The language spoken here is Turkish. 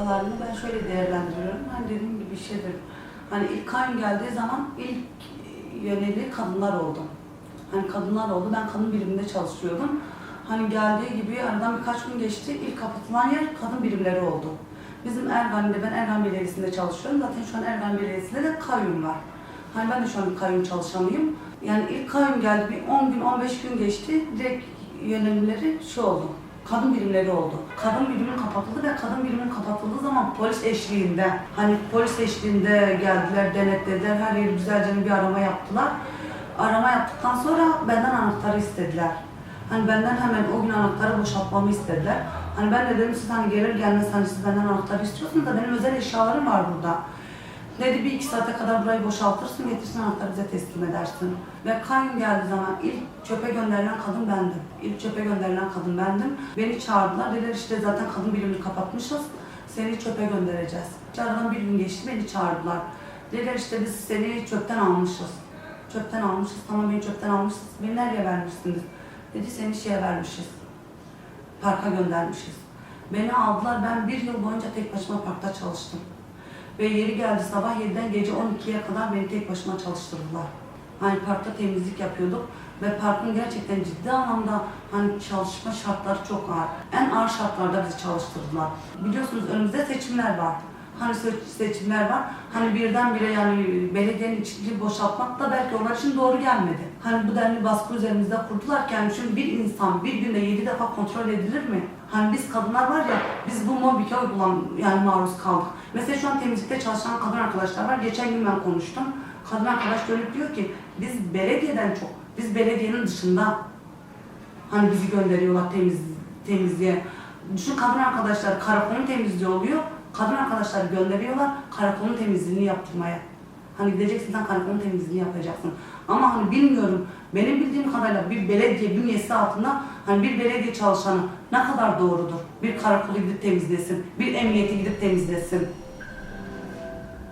vakalarını ben şöyle değerlendiriyorum. Hani dediğim gibi bir şeydir. Hani ilk kayyum geldiği zaman ilk yöneli kadınlar oldu. Hani kadınlar oldu. Ben kadın biriminde çalışıyordum. Hani geldiği gibi aradan birkaç gün geçti. İlk kapatılan yer kadın birimleri oldu. Bizim Ergani'de, ben Ergan Belediyesi'nde çalışıyorum. Zaten şu an Ergan Belediyesi'nde de kayyum var. Hani ben de şu an bir kayyum çalışanıyım. Yani ilk kayyum geldi, bir 10 gün, 15 gün geçti. Direkt yönelimleri şu oldu. Kadın birimleri oldu. Kadın birimi kapatıldı ve kadın birimin kapatıldığı zaman polis eşliğinde, hani polis eşliğinde geldiler, denetlediler, her yeri güzelce bir arama yaptılar. Arama yaptıktan sonra benden anahtarı istediler. Hani benden hemen o gün anahtarı boşaltmamı istediler. Hani ben de dedim siz hani gelir gelmez hani siz benden anahtarı istiyorsunuz da benim özel eşyalarım var burada. Dedi bir iki saate kadar burayı boşaltırsın, getirsin anahtarı bize teslim edersin. Ve kayyum geldiği zaman ilk çöpe gönderilen kadın bendim. İlk çöpe gönderilen kadın bendim. Beni çağırdılar, dediler işte zaten kadın birimini kapatmışız, seni çöpe göndereceğiz. Aradan bir gün geçti, beni çağırdılar. Dediler işte biz seni çöpten almışız. Çöpten almışız, tamam beni çöpten almışsınız, beni nereye vermişsiniz? Dedi seni şeye vermişiz, parka göndermişiz. Beni aldılar, ben bir yıl boyunca tek başıma parkta çalıştım. Ve yeri geldi sabah 7'den gece 12'ye kadar beni tek başıma çalıştırdılar. Hani parkta temizlik yapıyorduk ve parkın gerçekten ciddi anlamda hani çalışma şartları çok ağır. En ağır şartlarda bizi çalıştırdılar. Biliyorsunuz önümüzde seçimler var. Hani se- seçimler var. Hani birdenbire yani belediyenin içini boşaltmak da belki onlar için doğru gelmedi. Hani bu denli baskı üzerimizde kurdular ki yani şimdi bir insan bir günde 7 defa kontrol edilir mi? Hani biz kadınlar var ya biz bu mobbinge uygulan yani maruz kaldık. Mesela şu an temizlikte çalışan kadın arkadaşlar var. Geçen gün ben konuştum. Kadın arkadaş dönüp diyor ki biz belediyeden çok, biz belediyenin dışında hani bizi gönderiyorlar temiz, temizliğe. Düşün kadın arkadaşlar karakolun temizliği oluyor. Kadın arkadaşlar gönderiyorlar karakolun temizliğini yaptırmaya. Hani gideceksin sen karakolun temizliğini yapacaksın. Ama hani bilmiyorum benim bildiğim kadarıyla bir belediye bünyesi altında hani bir belediye çalışanı ne kadar doğrudur? Bir karakolu gidip temizlesin, bir emniyeti gidip temizlesin.